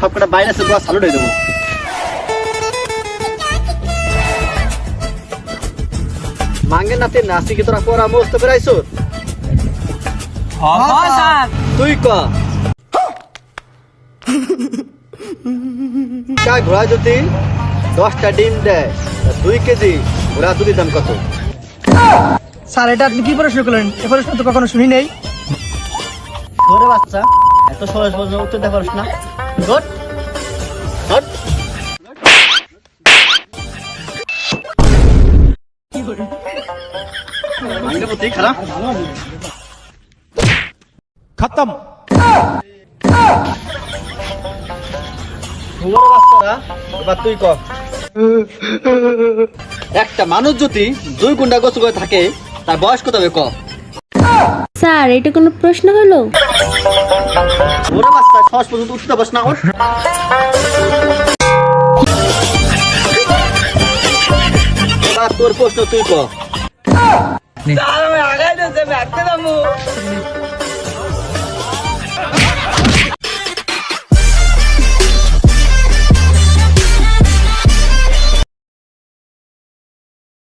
সবকটা বাইরে আছে গোয়া সালুট হয়ে দেবো মাঙ্গে নাতে নাসি কি তোরা পড়া মস্ত বেড়াইছো তুই ক? কা ঘোড়া যদি দশটা ডিম দেয় দুই কেজি ঘোড়া দুধের দাম কত? স্যার এটা আপনি কি প্রশ্ন করলেন? এ প্রশ্ন তো কখনো শুনি নেই। ঘরে বাচ্চা এত সহজ উত্তর পারিস না। গুড গুড খতম। তুই ক। একটা মানুষ যদি দুই গুন্ডা গোসল করে থাকে তার বয়স কত হবে ক? স্যার এটা কোনো প্রশ্ন হলো? তোর প্রশ্ন তুই ক।